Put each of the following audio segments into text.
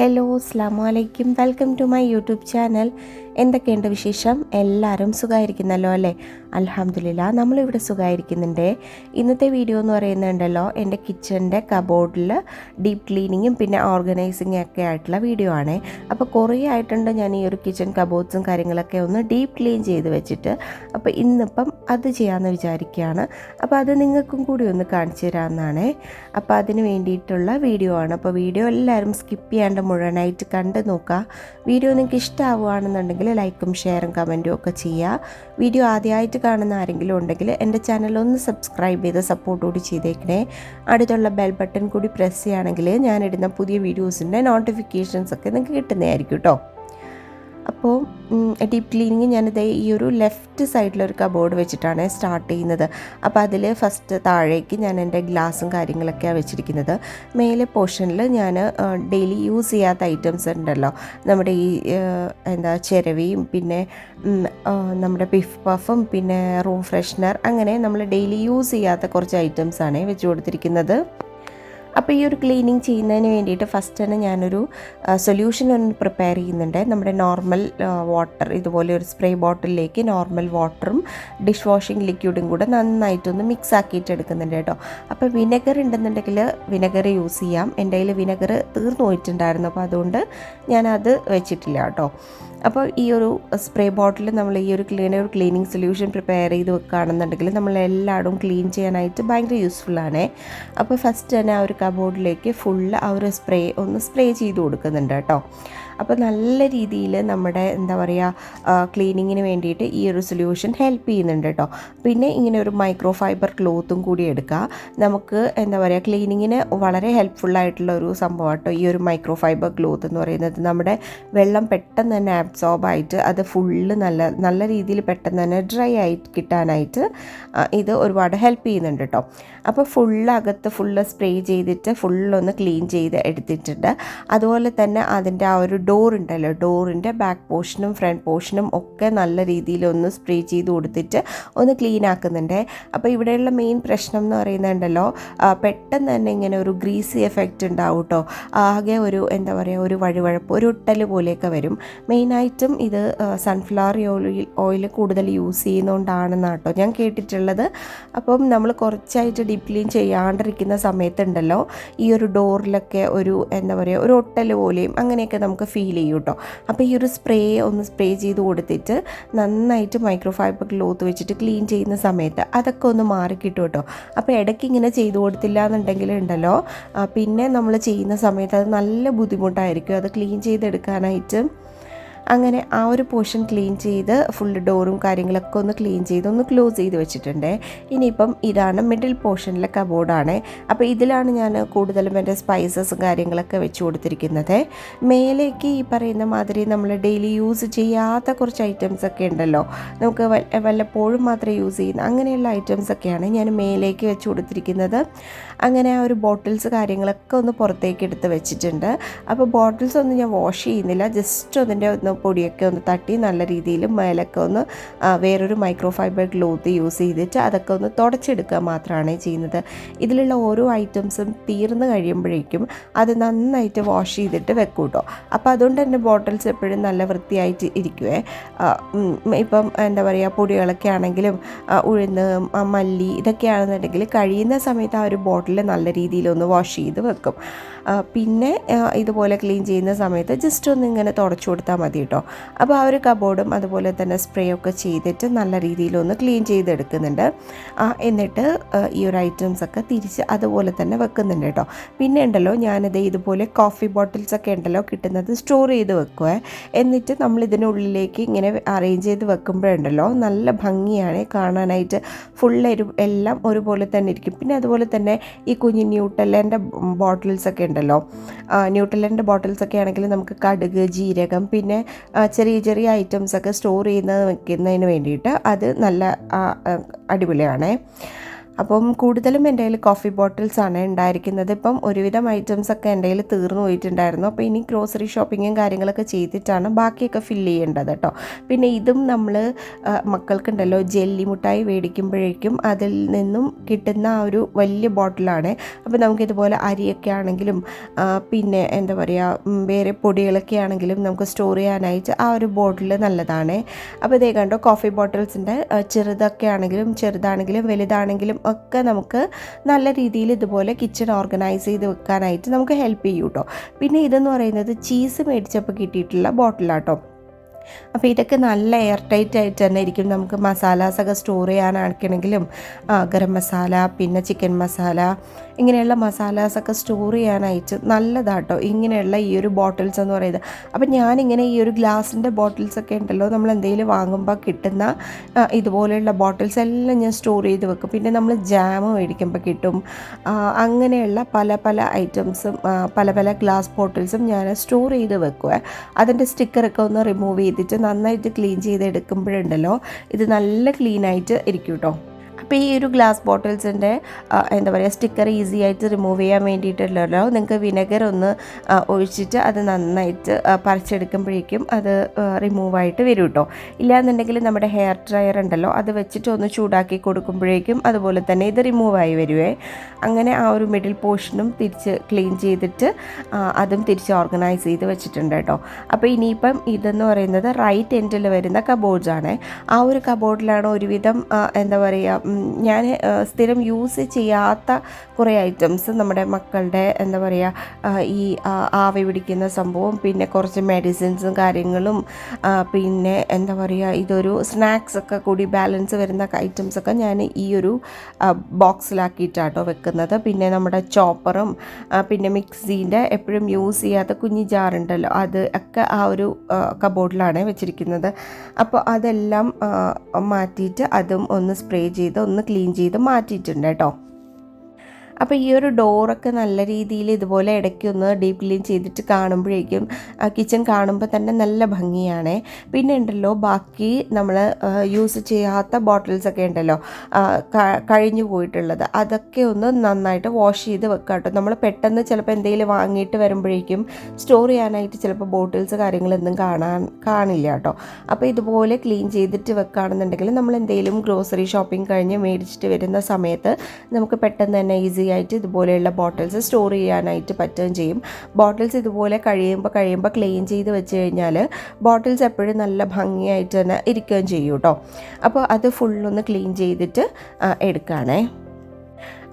Hello അസ്സാം വലൈക്കും welcome to my YouTube channel. എന്തൊക്കെയുണ്ട് വിശേഷം? എല്ലാവരും സുഖമായിരിക്കുന്നല്ലോ അല്ലേ? അലഹമില്ല നമ്മളിവിടെ സുഖമായിരിക്കുന്നുണ്ട് ഇന്നത്തെ വീഡിയോ എന്ന് പറയുന്നുണ്ടല്ലോ എന്റെ കിച്ചന്റെ കബോർഡിൽ ഡീപ്പ് ക്ലീനിങ്ങും പിന്നെ ഓർഗനൈസിങ്ങും ഒക്കെ ആയിട്ടുള്ള വീഡിയോ ആണ്. അപ്പോൾ കുറേ ആയിട്ടുണ്ട് ഞാൻ ഈ ഒരു കിച്ചൺ കബോർഡ്സും കാര്യങ്ങളൊക്കെ ഒന്ന് ഡീപ്പ് ക്ലീൻ ചെയ്ത് വെച്ചിട്ട്. അപ്പോൾ ഇന്നിപ്പം അത് ചെയ്യാമെന്ന് വിചാരിക്കുകയാണ്. അപ്പോൾ അത് നിങ്ങൾക്കും കൂടി ഒന്ന് കാണിച്ചു തരാമെന്നാണ് അപ്പോൾ അതിന് വേണ്ടിയിട്ടുള്ള വീഡിയോ ആണ്. അപ്പോൾ വീഡിയോ എല്ലാവരും സ്കിപ്പ് ചെയ്യാണ്ട് മുഴുവനായിട്ട് കണ്ട് നോക്കുക. വീഡിയോ നിങ്ങൾക്ക് ഇഷ്ടമാവുകയാണെന്നുണ്ടെങ്കിൽ ലൈക്കും ഷെയറും കമന്റും ഒക്കെ ചെയ്യുക. വീഡിയോ ആദ്യമായിട്ട് കാണുന്ന ആരെങ്കിലും ഉണ്ടെങ്കിൽ എന്റെ ചാനൽ ഒന്ന് സബ്സ്ക്രൈബ് ചെയ്ത് സപ്പോർട്ട് കൂടി ചെയ്തേക്കണേ. അടുത്തുള്ള ബെൽ ബട്ടൺ കൂടി പ്രസ് ചെയ്യുകയാണെങ്കിൽ ഞാനിടുന്ന പുതിയ വീഡിയോസിന്റെ നോട്ടിഫിക്കേഷൻസ് ഒക്കെ നിങ്ങൾക്ക് കിട്ടുന്നതായിരിക്കും കേട്ടോ അപ്പോൾ ഡീപ്പ് ക്ലീനിങ് ഞാനിത് ഈ ഒരു ലെഫ്റ്റ് സൈഡിലൊരു കബോർഡ് വെച്ചിട്ടാണ് സ്റ്റാർട്ട് ചെയ്യുന്നത്. അപ്പോൾ അതിൽ ഫസ്റ്റ് താഴേക്ക് ഞാൻ എന്റെ ഗ്ലാസും കാര്യങ്ങളൊക്കെയാണ് വെച്ചിരിക്കുന്നത്. മേലെ പോർഷനിൽ ഞാൻ ഡെയിലി യൂസ് ചെയ്യാത്ത ഐറ്റംസ് ഉണ്ടല്ലോ. നമ്മുടെ ഈ എന്താ ചിരവിയും പിന്നെ നമ്മുടെ പിഫ് പഫും പിന്നെ റൂം ഫ്രഷ്നർ അങ്ങനെ നമ്മൾ ഡെയിലി യൂസ് ചെയ്യാത്ത കുറച്ച് ഐറ്റംസാണ് വെച്ച് കൊടുത്തിരിക്കുന്നത്. അപ്പോൾ ഈ ഒരു ക്ലീനിങ് ചെയ്യുന്നതിന് വേണ്ടിയിട്ട് ഫസ്റ്റ് തന്നെ ഞാനൊരു സൊല്യൂഷൻ ഒന്ന് പ്രിപ്പയർ ചെയ്യുന്നുണ്ട്. നമ്മുടെ നോർമൽ വാട്ടർ ഇതുപോലെ ഒരു സ്പ്രേ ബോട്ടിലേക്ക് നോർമൽ വാട്ടറും ഡിഷ് വാഷിംഗ് ലിക്വിഡും കൂടെ നന്നായിട്ടൊന്ന് മിക്സ് ആക്കിയിട്ട് എടുക്കുന്നുണ്ട് കേട്ടോ. അപ്പോൾ വിനെഗർ ഉണ്ടെന്നുണ്ടെങ്കിൽ വിനെഗർ യൂസ് ചെയ്യാം. എന്റെ കയ്യിൽ വിനെഗർ തീർന്നു പോയിട്ടുണ്ടായിരുന്നു. അപ്പോൾ അതുകൊണ്ട് ഞാനത് വെച്ചിട്ടില്ല കേട്ടോ. അപ്പോൾ ഈ ഒരു സ്പ്രേ ബോട്ടിൽ നമ്മൾ ഈ ഒരു ക്ലീൻ ഒരു ക്ലീനിങ് സൊല്യൂഷൻ പ്രിപ്പയർ ചെയ്ത് വെക്കുകയാണെന്നുണ്ടെങ്കിൽ നമ്മൾ എല്ലായിടും ക്ലീൻ ചെയ്യാനായിട്ട് ഭയങ്കര യൂസ്ഫുള്ളാണ് അപ്പോൾ ഫസ്റ്റ് തന്നെ ആ ഒരു കബോർഡിലേക്ക് ഫുള്ള് ആ ഒരു സ്പ്രേ ഒന്ന് സ്പ്രേ ചെയ്ത് കൊടുക്കുന്നുണ്ട് കേട്ടോ. അപ്പോൾ നല്ല രീതിയിൽ നമ്മുടെ എന്താ പറയുക ക്ലീനിങ്ങിന് വേണ്ടിയിട്ട് ഈ ഒരു സൊല്യൂഷൻ ഹെൽപ്പ് ചെയ്യുന്നുണ്ട് കേട്ടോ. പിന്നെ ഇങ്ങനെ ഒരു മൈക്രോ ഫൈബർ ക്ലോത്തും കൂടി എടുക്കുക നമുക്ക് എന്താ പറയുക ക്ലീനിങ്ങിന് വളരെ ഹെൽപ്ഫുള്ളായിട്ടുള്ള ഒരു സംഭവം കേട്ടോ ഈ ഒരു മൈക്രോ ഫൈബർ ക്ലോത്ത് എന്ന് പറയുന്നത്. നമ്മുടെ വെള്ളം പെട്ടെന്ന് തന്നെ അബ്സോർബ് ആയിട്ട് അത് ഫുള്ള് നല്ല നല്ല രീതിയിൽ പെട്ടെന്ന് തന്നെ ഡ്രൈ ആയി കിട്ടാനായിട്ട് ഇത് ഒരുപാട് ഹെൽപ്പ് ചെയ്യുന്നുണ്ട് കേട്ടോ. അപ്പോൾ ഫുള്ള് അകത്ത് ഫുള്ള് സ്പ്രേ ചെയ്തിട്ട് ഫുള്ളൊന്ന് ക്ലീൻ ചെയ്ത് എടുത്തിട്ടുണ്ട്. അതുപോലെ തന്നെ അതിന്റെ ആ ഒരു ഡോർ ഉണ്ടല്ലോ. ഡോറിന്റെ ബാക്ക് പോർഷനും ഫ്രണ്ട് പോർഷനും ഒക്കെ നല്ല രീതിയിൽ ഒന്ന് സ്പ്രേ ചെയ്ത് കൊടുത്തിട്ട് ഒന്ന് ക്ലീൻ ആക്കുന്നുണ്ട്. അപ്പോൾ ഇവിടെയുള്ള മെയിൻ പ്രശ്നം എന്ന് പറയുന്നുണ്ടല്ലോ പെട്ടെന്ന് തന്നെ ഇങ്ങനെ ഒരു ഗ്രീസി എഫക്റ്റ് ഉണ്ടാവും കേട്ടോ ആകെ ഒരു എന്താ പറയുക ഒരു വഴുവഴപ്പ് ഒരു ഒട്ടൽ പോലെയൊക്കെ വരും. മെയിനായിട്ടും ഇത് സൺഫ്ലവർ ഓയിൽ ഓയിൽ കൂടുതൽ യൂസ് ചെയ്യുന്നതുകൊണ്ടാണെന്നാണ് കേട്ടോ ഞാൻ കേട്ടിട്ടുള്ളത്. അപ്പം നമ്മൾ കുറച്ചായിട്ട് ഡീപ് ക്ലീൻ ചെയ്യാണ്ടിരിക്കുന്ന സമയത്തുണ്ടല്ലോ ഈ ഒരു ഡോറിലൊക്കെ ഒരു എന്താ പറയുക ഒരു ഒട്ടൽ പോലെയും അങ്ങനെയൊക്കെ നമുക്ക് ഫീൽ ചെയ്യും കേട്ടോ അപ്പോൾ ഈ ഒരു സ്പ്രേ ഒന്ന് സ്പ്രേ ചെയ്ത് കൊടുത്തിട്ട് നന്നായിട്ട് മൈക്രോ ഫൈബർ ക്ലോത്ത് വെച്ചിട്ട് ക്ലീൻ ചെയ്യുന്ന സമയത്ത് അതൊക്കെ ഒന്ന് മാറി കിട്ടും കേട്ടോ. അപ്പോൾ ഇടയ്ക്ക് ഇങ്ങനെ ചെയ്ത് കൊടുത്തില്ല എന്നുണ്ടെങ്കിൽ ഉണ്ടല്ലോ. പിന്നെ നമ്മൾ ചെയ്യുന്ന സമയത്ത് അത് നല്ല ബുദ്ധിമുട്ടായിരിക്കും. അത് ക്ലീൻ ചെയ്തെടുക്കാനായിട്ട് അങ്ങനെ ആ ഒരു പോർഷൻ ക്ലീൻ ചെയ്ത് ഫുൾ ഡോറും കാര്യങ്ങളൊക്കെ ഒന്ന് ക്ലീൻ ചെയ്ത് ഒന്ന് ക്ലോസ് ചെയ്ത് വെച്ചിട്ടുണ്ട്. ഇനിയിപ്പം ഇതാണ് മിഡിൽ പോർഷനിലെ കബോർഡാണ് അപ്പോൾ ഇതിലാണ് ഞാൻ കൂടുതലും എന്റെ സ്പൈസസും കാര്യങ്ങളൊക്കെ വെച്ച് കൊടുത്തിരിക്കുന്നത്. മേലേക്ക് ഈ പറയുന്ന മാതിരി നമ്മൾ ഡെയിലി യൂസ് ചെയ്യാത്ത കുറച്ച് ഐറ്റംസ് ഒക്കെ ഉണ്ടല്ലോ. നമുക്ക് വല്ലപ്പോഴും മാത്രമേ യൂസ് ചെയ്യുന്ന അങ്ങനെയുള്ള ഐറ്റംസ് ഒക്കെയാണ് ഞാൻ മേലേക്ക് വെച്ച് കൊടുത്തിരിക്കുന്നത്. അങ്ങനെ ആ ഒരു ബോട്ടിൽസ് കാര്യങ്ങളൊക്കെ ഒന്ന് പുറത്തേക്ക് എടുത്ത് വെച്ചിട്ടുണ്ട്. അപ്പോൾ ബോട്ടിൽസ് ഒന്നും ഞാൻ വാഷ് ചെയ്യുന്നില്ല. ജസ്റ്റ് അതിന്റെ ഒന്ന് പൊടിയൊക്കെ ഒന്ന് തട്ടി നല്ല രീതിയിൽ മേലൊക്കെ ഒന്ന് വേറൊരു മൈക്രോ ഫൈബർ ക്ലോത്ത് യൂസ് ചെയ്തിട്ട് അതൊക്കെ ഒന്ന് തുടച്ചെടുക്കുക മാത്രമാണ് ചെയ്യുന്നത്. ഇതിലുള്ള ഓരോ ഐറ്റംസും തീർന്നു കഴിയുമ്പോഴേക്കും അത് നന്നായിട്ട് വാഷ് ചെയ്തിട്ട് വെക്കും കേട്ടോ അപ്പോൾ അതുകൊണ്ട് തന്നെ ബോട്ടിൽസ് എപ്പോഴും നല്ല വൃത്തിയായിട്ട് ഇരിക്കുവേ. ഇപ്പം എന്താ പറയുക പൊടികളൊക്കെ ആണെങ്കിലും ഉഴുന്ന് മല്ലി ഇതൊക്കെയാണെന്നുണ്ടെങ്കിൽ കഴിയുന്ന സമയത്ത് ആ ഒരു ബോട്ടിൽ നല്ല രീതിയിലൊന്ന് വാഷ് ചെയ്ത് വെക്കും. പിന്നെ ഇതുപോലെ ക്ലീൻ ചെയ്യുന്ന സമയത്ത് ജസ്റ്റ് ഒന്ന് ഇങ്ങനെ തുടച്ചു കൊടുത്താൽ മതി കേട്ടോ അപ്പോൾ ആ ഒരു കബോർഡും അതുപോലെ തന്നെ സ്പ്രേ ഒക്കെ ചെയ്തിട്ട് നല്ല രീതിയിലൊന്ന് ക്ലീൻ ചെയ്തെടുക്കുന്നുണ്ട്. എന്നിട്ട് ഈ ഒരു ഐറ്റംസ് ഒക്കെ തിരിച്ച് അതുപോലെ തന്നെ വെക്കുന്നുണ്ട് കേട്ടോ പിന്നെ ഉണ്ടല്ലോ ഞാനിത് ഇതുപോലെ കോഫി ബോട്ടിൽസ് ഒക്കെ ഉണ്ടല്ലോ കിട്ടുന്നത് സ്റ്റോർ ചെയ്ത് വെക്കുക എന്നിട്ട് നമ്മൾ ഇതിനുള്ളിലേക്ക് ഇങ്ങനെ അറേഞ്ച് ചെയ്ത് വെക്കുമ്പോഴുണ്ടല്ലോ നല്ല ഭംഗിയാണ് കാണാനായിട്ട്. ഫുൾ എല്ലാം ഒരുപോലെ തന്നെ ഇരിക്കും. പിന്നെ അതുപോലെ തന്നെ ഈ കുഞ്ഞു ന്യൂട്ടല്ലേന്റെ ബോട്ടിൽസ് ഒക്കെ ഉണ്ടല്ലോ. ന്യൂട്രലന്റെ ബോട്ടിൽസ് ഒക്കെ ആണെങ്കിൽ നമുക്ക് കടുക് ജീരകം പിന്നെ ചെറിയ ചെറിയ ഐറ്റംസ് ഒക്കെ സ്റ്റോർ ചെയ്യുന്നത് വെക്കുന്നതിന് വേണ്ടിയിട്ട് അത് നല്ല അടിപൊളിയാണ്. അപ്പം കൂടുതലും എന്റെ കയ്യിൽ കോഫി ബോട്ടിൽസ് ആണ് ഉണ്ടായിരിക്കുന്നത്. ഇപ്പം ഒരുവിധം ഐറ്റംസ് ഒക്കെ എന്റെ കയ്യിൽ തീർന്നു പോയിട്ടുണ്ടായിരുന്നു. അപ്പോൾ ഇനി ഗ്രോസറി ഷോപ്പിങ്ങും കാര്യങ്ങളൊക്കെ ചെയ്തിട്ടാണ് ബാക്കിയൊക്കെ ഫില്ല് ചെയ്യേണ്ടത് കേട്ടോ. പിന്നെ ഇതും നമ്മൾ മക്കൾക്കുണ്ടല്ലോ ജെല്ലി മുട്ടായി മേടിക്കുമ്പോഴേക്കും അതിൽ നിന്നും കിട്ടുന്ന ആ ഒരു വലിയ ബോട്ടിലാണ് അപ്പോൾ നമുക്കിതുപോലെ അരിയൊക്കെ ആണെങ്കിലും പിന്നെ എന്താ പറയുക വേറെ പൊടികളൊക്കെ ആണെങ്കിലും നമുക്ക് സ്റ്റോർ ചെയ്യാനായിട്ട് ആ ഒരു ബോട്ടിൽ നല്ലതാണ്. അപ്പോൾ ഇതേ കണ്ടോ കോഫി ബോട്ടിൽസിന്റെ ചെറുതൊക്കെ ആണെങ്കിലും ചെറുതാണെങ്കിലും വലുതാണെങ്കിലും ഒക്കെ നമുക്ക് നല്ല രീതിയിൽ ഇതുപോലെ കിച്ചൺ ഓർഗനൈസ് ചെയ്ത് വെക്കാനായിട്ട് നമുക്ക് ഹെൽപ്പ് ചെയ്യും കേട്ടോ പിന്നെ ഇതെന്ന് പറയുന്നത് ചീസ് മേടിച്ചപ്പോൾ കിട്ടിയിട്ടുള്ള ബോട്ടിലാട്ടോ അപ്പോൾ ഇതൊക്കെ നല്ല എയർ ടൈറ്റ് ആയിട്ട് തന്നെ ഇരിക്കും. നമുക്ക് മസാലാസൊക്കെ സ്റ്റോർ ചെയ്യാനാണെങ്കിലും ആ, ഗരം മസാല പിന്നെ ചിക്കൻ മസാല ഇങ്ങനെയുള്ള മസാലാസൊക്കെ സ്റ്റോർ ചെയ്യാനായിട്ട് നല്ലതാട്ടോ. ഇങ്ങനെയുള്ള ഈ ഒരു ബോട്ടിൽസ് എന്ന് പറയുന്നത്. അപ്പം ഞാനിങ്ങനെ ഈ ഒരു ഗ്ലാസിന്റെ ബോട്ടിൽസ് ഒക്കെ ഉണ്ടല്ലോ നമ്മൾ എന്തെങ്കിലും വാങ്ങുമ്പോൾ കിട്ടുന്ന ഇതുപോലെയുള്ള ബോട്ടിൽസ് എല്ലാം ഞാൻ സ്റ്റോർ ചെയ്ത് വെക്കും. പിന്നെ നമ്മൾ ജാമ് മേടിക്കുമ്പോൾ കിട്ടും. അങ്ങനെയുള്ള പല പല ഐറ്റംസും പല പല ഗ്ലാസ് ബോട്ടിൽസും ഞാൻ സ്റ്റോർ ചെയ്ത് വെക്കുക അതിന്റെ സ്റ്റിക്കറൊക്കെ ഒന്ന് റിമൂവ് ചെയ്തിട്ട് നന്നായിട്ട് ക്ലീൻ ചെയ്ത് എടുക്കുമ്പോഴുണ്ടല്ലോ ഇത് നല്ല ക്ലീനായിട്ട് ഇരിക്കും കേട്ടോ അപ്പോൾ ഈ ഒരു ഗ്ലാസ് ബോട്ടിൽസിന്റെ എന്താ പറയുക സ്റ്റിക്കർ ഈസി ആയിട്ട് റിമൂവ് ചെയ്യാൻ വേണ്ടിയിട്ടുള്ളല്ലോ നിങ്ങൾക്ക് വിനെഗർ ഒന്ന് ഒഴിച്ചിട്ട് അത് നന്നായിട്ട് പറിച്ചെടുക്കുമ്പോഴേക്കും അത് റിമൂവ് ആയിട്ട് വരും കേട്ടോ ഇല്ലാന്നുണ്ടെങ്കിൽ നമ്മുടെ ഹെയർ ഡ്രയർ ഉണ്ടല്ലോ അത് വെച്ചിട്ട് ഒന്ന് ചൂടാക്കി കൊടുക്കുമ്പോഴേക്കും അതുപോലെ തന്നെ ഇത് റിമൂവ് ആയി വരുവേ. അങ്ങനെ ആ ഒരു മിഡിൽ പോർഷനും തിരിച്ച് ക്ലീൻ ചെയ്തിട്ട് അതും തിരിച്ച് ഓർഗനൈസ് ചെയ്ത് വെച്ചിട്ടുണ്ട് കേട്ടോ അപ്പോൾ ഇനിയിപ്പം ഇതെന്ന് പറയുന്നത് റൈറ്റ് എൻഡിൽ വരുന്ന കബോർഡ്സ് ആണ്. ആ ഒരു കബോർഡിലാണ് ഒരുവിധം എന്താ പറയുക ഞാൻ സ്ഥിരം യൂസ് ചെയ്യാത്ത കുറേ ഐറ്റംസ് നമ്മുടെ മക്കളുടെ എന്താ പറയുക ഈ ആവി പിടിക്കുന്ന സംഭവം പിന്നെ കുറച്ച് മെഡിസിൻസും കാര്യങ്ങളും പിന്നെ എന്താ പറയുക ഇതൊരു സ്നാക്സ് ഒക്കെ കൂടി ബാലൻസ് വരുന്ന ഐറ്റംസ് ഒക്കെ ഞാൻ ഈ ഒരു ബോക്സിലാക്കിയിട്ടാട്ടോ വെക്കുന്നത്. പിന്നെ നമ്മുടെ ചോപ്പറും പിന്നെ മിക്സീന്റെ എപ്പോഴും യൂസ് ചെയ്യാത്ത കുഞ്ഞി ജാറുണ്ടല്ലോ അത് ഒക്കെ ആ ഒരു കബോർഡിലാണ് വെച്ചിരിക്കുന്നത്. അപ്പോൾ അതെല്ലാം മാറ്റിയിട്ട് അതും ഒന്ന് സ്പ്രേ ചെയ്ത് ഒന്ന് ക്ലീൻ ചെയ്ത് മാറ്റിയിട്ടുണ്ട് കേട്ടോ. അപ്പോൾ ഈ ഒരു ഡോറൊക്കെ നല്ല രീതിയിൽ ഇതുപോലെ ഇടയ്ക്ക് ഒന്ന് ഡീപ്പ് ക്ലീൻ ചെയ്തിട്ട് കാണുമ്പോഴേക്കും കിച്ചൺ കാണുമ്പോൾ തന്നെ നല്ല ഭംഗിയാണ്. പിന്നെ ഉണ്ടല്ലോ ബാക്കി നമ്മൾ യൂസ് ചെയ്യാത്ത ബോട്ടിൽസൊക്കെ ഉണ്ടല്ലോ കഴിഞ്ഞു പോയിട്ടുള്ളത്. അതൊക്കെ ഒന്ന് നന്നായിട്ട് വാഷ് ചെയ്ത് വെക്കുക കേട്ടോ നമ്മൾ പെട്ടെന്ന് ചിലപ്പോൾ എന്തെങ്കിലും വാങ്ങിയിട്ട് വരുമ്പോഴേക്കും സ്റ്റോർ ചെയ്യാനായിട്ട് ചിലപ്പോൾ ബോട്ടിൽസ് കാര്യങ്ങളൊന്നും കാണാൻ കാണില്ല കേട്ടോ അപ്പോൾ ഇതുപോലെ ക്ലീൻ ചെയ്തിട്ട് വെക്കുകയാണെന്നുണ്ടെങ്കിൽ നമ്മൾ എന്തെങ്കിലും ഗ്രോസറി ഷോപ്പിംഗ് കഴിഞ്ഞ് മേടിച്ചിട്ട് വരുന്ന സമയത്ത് നമുക്ക് പെട്ടെന്ന് തന്നെ ഈസി ആയിട്ട് ഇതുപോലെയുള്ള ബോട്ടിൽസ് സ്റ്റോർ ചെയ്യാനായിട്ട് പറ്റുകയും ചെയ്യും. ബോട്ടിൽസ് ഇതുപോലെ കഴിയുമ്പോൾ കഴിയുമ്പോൾ ക്ലീൻ ചെയ്ത് വെച്ച് കഴിഞ്ഞാൽ ബോട്ടിൽസ് എപ്പോഴും നല്ല ഭംഗിയായിട്ട് തന്നെ ഇരിക്കുകയും ചെയ്യും കേട്ടോ അപ്പോൾ അത് ഫുള്ളൊന്ന് ക്ലീൻ ചെയ്തിട്ട് എടുക്കുകയാണേ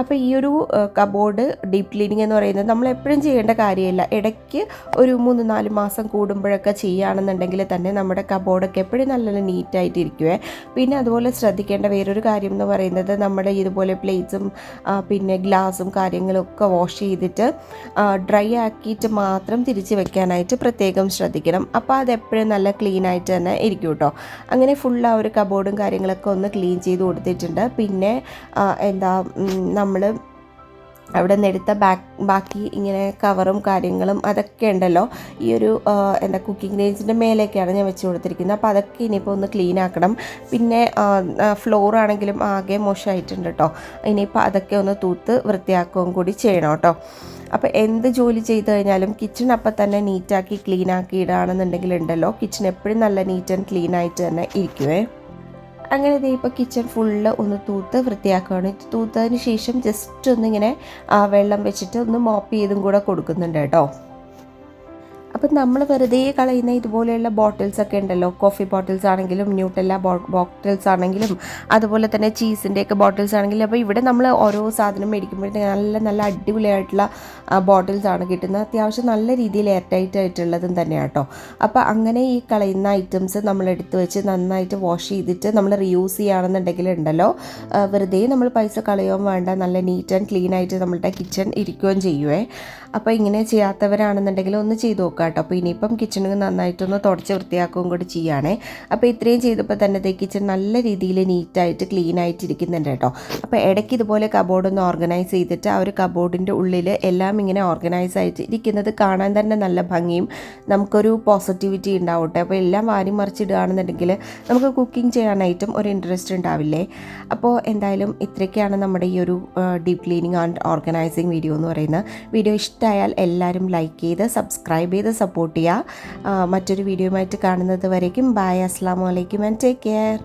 അപ്പോൾ ഈ ഒരു കബോർഡ് ഡീപ്പ് ക്ലീനിങ് എന്ന് പറയുന്നത് നമ്മൾ എപ്പോഴും ചെയ്യേണ്ട കാര്യമില്ല. ഇടയ്ക്ക് ഒരു മൂന്ന് നാല് മാസം കൂടുമ്പോഴൊക്കെ ചെയ്യുകയാണെന്നുണ്ടെങ്കിൽ തന്നെ നമ്മുടെ കബോർഡൊക്കെ എപ്പോഴും നല്ല ഇരിക്കുവേ പിന്നെ അതുപോലെ ശ്രദ്ധിക്കേണ്ട വേറൊരു കാര്യം എന്ന് പറയുന്നത് നമ്മുടെ ഇതുപോലെ പ്ലേറ്റ്സും പിന്നെ ഗ്ലാസും കാര്യങ്ങളൊക്കെ വാഷ് ചെയ്തിട്ട് ഡ്രൈ ആക്കിയിട്ട് മാത്രം തിരിച്ച് വെക്കാനായിട്ട് പ്രത്യേകം ശ്രദ്ധിക്കണം. അപ്പോൾ അത് എപ്പോഴും നല്ല ക്ലീൻ ആയിട്ട് തന്നെ ഇരിക്കും കേട്ടോ അങ്ങനെ ഫുൾ ആ ഒരു കബോർഡും കാര്യങ്ങളൊക്കെ ഒന്ന് ക്ലീൻ ചെയ്ത് കൊടുത്തിട്ടുണ്ട്. പിന്നെ എന്താ നമ്മൾ അവിടെ നിന്ന് എടുത്ത ബാക്ക് ബാക്കി ഇങ്ങനെ കവറും കാര്യങ്ങളും അതൊക്കെ ഉണ്ടല്ലോ. ഈ ഒരു എന്താ കുക്കിംഗ് റേഞ്ചിന്റെ മേലേക്കാണ് ഞാൻ വെച്ച് കൊടുത്തിരിക്കുന്നത്. അപ്പോൾ അതൊക്കെ ഇനിയിപ്പോൾ ഒന്ന് ക്ലീൻ ആക്കണം. പിന്നെ ഫ്ലോർ ആണെങ്കിലും ആകെ മോശമായിട്ടുണ്ട് കേട്ടോ ഇനിയിപ്പോൾ അതൊക്കെ ഒന്ന് തൂത്ത് വൃത്തിയാക്കുകയും കൂടി ചെയ്യണം കേട്ടോ അപ്പോൾ എന്ത് ജോലി ചെയ്ത് കഴിഞ്ഞാലും കിച്ചൺ അപ്പം തന്നെ നീറ്റാക്കി ക്ലീൻ ആക്കി ഇടുകയാണെന്നുണ്ടെങ്കിൽ ഉണ്ടല്ലോ. കിച്ചൺ എപ്പോഴും നല്ല നീറ്റ് ആൻഡ് ക്ലീൻ ആയിട്ട് തന്നെ ഇരിക്കുവേ. അങ്ങനെ ദേ ഇപ്പോൾ കിച്ചൺ ഫുള്ള് ഒന്ന് തൂത്ത് വൃത്തിയാക്കുകയാണ് തൂത്തതിന് ശേഷം ജസ്റ്റ് ഒന്നിങ്ങനെ വെള്ളം വെച്ചിട്ട് ഒന്ന് മോപ്പ് ചെയ്തും കൂടെ കൊടുക്കുന്നുണ്ട് കേട്ടോ. അപ്പം നമ്മൾ വെറുതെ കളയുന്ന ഇതുപോലെയുള്ള ബോട്ടിൽസ് ഒക്കെ ഉണ്ടല്ലോ. കോഫി ബോട്ടിൽസ് ആണെങ്കിലും ന്യൂട്ടെല്ല ബോട്ടിൽസ് ആണെങ്കിലും അതുപോലെ തന്നെ ചീസിന്റെയൊക്കെ ബോട്ടിൽസ് ആണെങ്കിലും അപ്പോൾ ഇവിടെ നമ്മൾ ഓരോ സാധനം മേടിക്കുമ്പോഴത്തേക്ക് നല്ല നല്ല അടിപൊളിയായിട്ടുള്ള ബോട്ടിൽസ് ആണ് കിട്ടുന്നത്. അത്യാവശ്യം നല്ല രീതിയിൽ എയർ ടൈറ്റ് ആയിട്ടുള്ളതും തന്നെയാണ് കേട്ടോ അപ്പോൾ അങ്ങനെ ഈ കളയുന്ന ഐറ്റംസ് നമ്മൾ എടുത്തു വെച്ച് നന്നായിട്ട് വാഷ് ചെയ്തിട്ട് നമ്മൾ റിയൂസ് ചെയ്യുകയാണെന്നുണ്ടെങ്കിൽ ഉണ്ടല്ലോ വെറുതെ നമ്മൾ പൈസ കളയുകയും വേണ്ട. നല്ല നീറ്റ് ആൻഡ് ക്ലീൻ ആയിട്ട് നമ്മളുടെ കിച്ചൺ ഇരിക്കുകയും ചെയ്യുവേ. അപ്പോൾ ഇങ്ങനെ ചെയ്യാത്തവരാണെന്നുണ്ടെങ്കിൽ ഒന്ന് ചെയ്ത് നോക്കുക കേട്ടോ. അപ്പോൾ ഇനിയിപ്പം കിച്ചണിൽ നന്നായിട്ടൊന്ന് തുടച്ച് വൃത്തിയാക്കുകയും കൂടി ചെയ്യുകയാണേ അപ്പോൾ ഇത്രയും ചെയ്തപ്പോൾ തന്നെ ദേ കിച്ചൺ നല്ല രീതിയിൽ നീറ്റായിട്ട് ക്ലീൻ ആയിട്ട് ഇരിക്കുന്നുണ്ട് കേട്ടോ. അപ്പോൾ ഇടയ്ക്ക് ഇതുപോലെ കബോർഡ് ഒന്ന് ഓർഗനൈസ് ചെയ്തിട്ട് ആ ഒരു കബോർഡിന്റെ ഉള്ളിൽ എല്ലാം ഇങ്ങനെ ഓർഗനൈസ് ആയിട്ട് ഇരിക്കുന്നത് കാണാൻ തന്നെ നല്ല ഭംഗിയും നമുക്കൊരു പോസിറ്റിവിറ്റി ഉണ്ടാവട്ടെ. അപ്പോൾ എല്ലാം വാരി മറിച്ചിടുകയാണെന്നുണ്ടെങ്കിൽ നമുക്ക് കുക്കിംഗ് ചെയ്യാനായിട്ടും ഒരു ഇൻട്രസ്റ്റ് ഉണ്ടാവില്ലേ? അപ്പോൾ എന്തായാലും ഇത്രയൊക്കെയാണ് നമ്മുടെ ഈ ഒരു deep cleaning and organising video എന്ന് പറയുന്നത് വീഡിയോ ഇഷ്ടമായാൽ എല്ലാവരും ലൈക്ക് ചെയ്ത് സബ്സ്ക്രൈബ് ചെയ്ത് സപ്പോർട്ട് ചെയ്യുക. മറ്റൊരു വീഡിയോയുമായിട്ട് കാണുന്നത് വരേക്കും. ബായ് അസ്സാം വലൈക്കും ആൻഡ് ടേക്ക് കെയർ